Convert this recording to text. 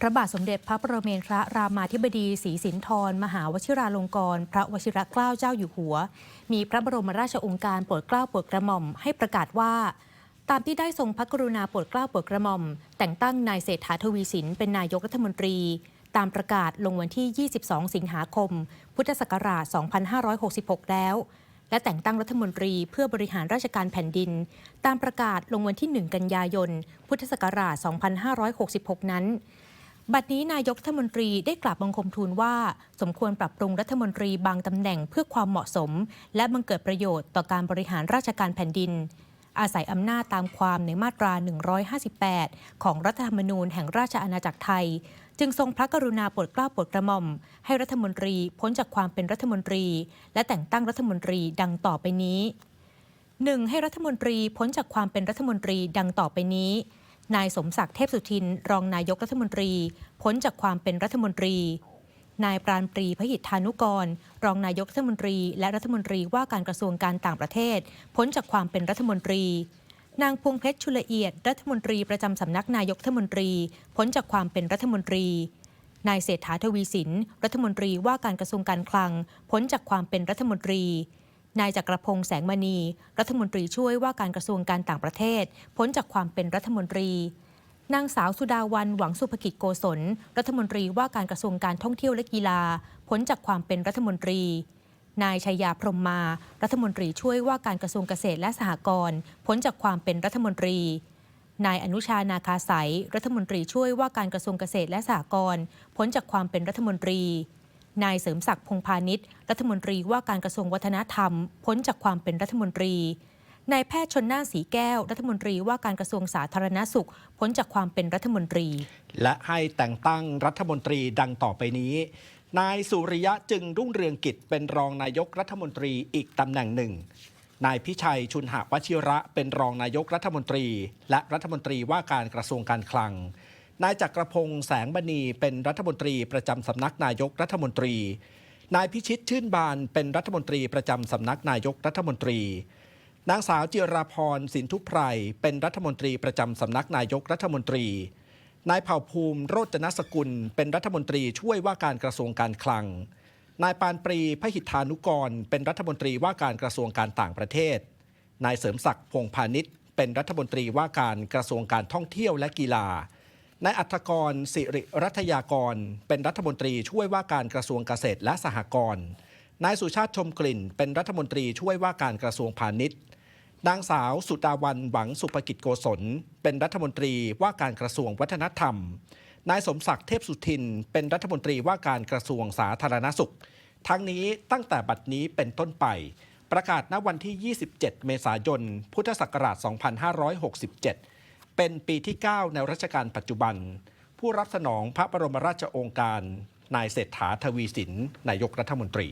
พระบาทสมเด็จพระประเมนทรรามาธิบดีศรีสินธรมหาวชิราลงกรณ์พระวชิรเกล้าเจ้าอยู่หัว มีพระบรมราชองค์การโปรดเกล้าโปรดกระหม่อมให้ประกาศว่า ตามที่ได้ทรงพระกรุณาโปรดเกล้าโปรดกระหม่อม แต่งตั้งนายเศรษฐาทวีสินเป็นนายกรัฐมนตรี ตามประกาศลงวันที่ 22 สิงหาคม พุทธศักราช 2566 แล้ว และแต่งตั้งรัฐมนตรีเพื่อบริหารราชการแผ่นดิน ตามประกาศลงวันที่ 1 กันยายน พุทธศักราช 2566 นั้น บัดนี้นายกรัฐมนตรีได้กราบบังคมทูลว่า สมควรปรับปรุงรัฐมนตรีบางตำแหน่งเพื่อความเหมาะสม และบังเกิดประโยชน์ต่อการบริหารราชการแผ่นดิน อาศัยอำนาจตามความในมาตรา 158 ของรัฐธรรมนูญแห่งราชอาณาจักรไทย จึงทรงพระกรุณาโปรดเกล้าโปรดกระหม่อม ให้รัฐมนตรีพ้นจากความเป็นรัฐมนตรี และแต่งตั้งรัฐมนตรีดังต่อไปนี้ 1. ให้รัฐมนตรีพ้นจากความเป็นรัฐมนตรีดังต่อไปนี้ นายสมศักดิ์เทพสุทิน รองนายกรัฐมนตรี พ้นจากความเป็นรัฐมนตรี นายปราณปรีพหิทธานุกร รองนายกรัฐมนตรี และรัฐมนตรีว่าการกระทรวงการต่างประเทศ พ้นจากความเป็นรัฐมนตรี นางพวงเพชรชุลเอียด รัฐมนตรีประจำสำนักนายกรัฐมนตรี พ้นจากความเป็นรัฐมนตรี นายเศรษฐาทวีสิน รัฐมนตรีว่าการกระทรวงการคลัง พ้นจากความเป็นรัฐมนตรี นายจักรพงษ์แสงมณี รัฐมนตรีช่วยว่าการกระทรวงการต่างประเทศ พ้นจากความเป็นรัฐมนตรี นางสาวสุดาวันหวังสุภกิจโกศล รัฐมนตรีว่าการกระทรวงการท่องเที่ยวและกีฬา พ้นจากความเป็นรัฐมนตรี นายชัยยาพรมมา รัฐมนตรีช่วยว่าการกระทรวงเกษตรและสหกรณ์พ้นจากความเป็นรัฐมนตรีนายอนุชานาคาสายรัฐมนตรีช่วยว่าการกระทรวงเกษตรและสหกรณ์พ้นจากความเป็นรัฐมนตรี นายเสริมศักดิ์พงพาณิชย์ รัฐมนตรีว่าการกระทรวงวัฒนธรรม พ้นจากความเป็นรัฐมนตรี นายแพทย์ชนน่านสีแก้ว รัฐมนตรีว่าการกระทรวงสาธารณสุข พ้นจากความเป็นรัฐมนตรี และให้แต่งตั้งรัฐมนตรีดังต่อไปนี้ นายสุริยะจึงรุ่งเรืองกิจเป็นรองนายกรัฐมนตรีอีกตำแหน่งหนึ่งนายพิชัยชุนหวชิระเป็นรองนายกรัฐมนตรี และรัฐมนตรีว่าการกระทรวงการคลัง นายจักรพงษ์แสงบณีเป็นรัฐมนตรีประจำสำนักนายกรัฐมนตรี นายพิชิตชื่นบานเป็นรัฐมนตรีประจำสำนักนายกรัฐมนตรี นางสาวจิราพรสินทุพไพรเป็นรัฐมนตรีประจำสำนักนายกรัฐมนตรี นายเผ่าภูมิโรจนสกุล เป็นรัฐมนตรีช่วยว่าการกระทรวงการคลัง นายปานปรีพหิทธานุกร เป็นรัฐมนตรีว่าการกระทรวงการต่างประเทศ นายเสริมศักดิ์พงพาณิชย์เป็นรัฐมนตรีว่าการกระทรวงการท่องเที่ยวและกีฬา นายอัธกรสิริรัตยากร เป็นรัฐมนตรีช่วยว่าการกระทรวงเกษตรและสหกรณ์ นายสุชาติชมกลิ่น เป็นรัฐมนตรีช่วยว่าการกระทรวงพาณิชย์ นางสาวสุดาวันหวังสุภกิจโกศล เป็นรัฐมนตรีว่าการกระทรวงวัฒนธรรม นายสมศักดิ์เทพสุทิน เป็นรัฐมนตรีว่าการกระทรวงสาธารณสุข ทั้งนี้ตั้งแต่บัดนี้เป็นต้นไป ประกาศณวันที่ 27 เมษายน พุทธศักราช 2567 เป็นปีที่ 9 ในรัชกาลปัจจุบัน ผู้รับสนองพระบรมราชโองการ นายเศรษฐาทวีสินนายกรัฐมนตรี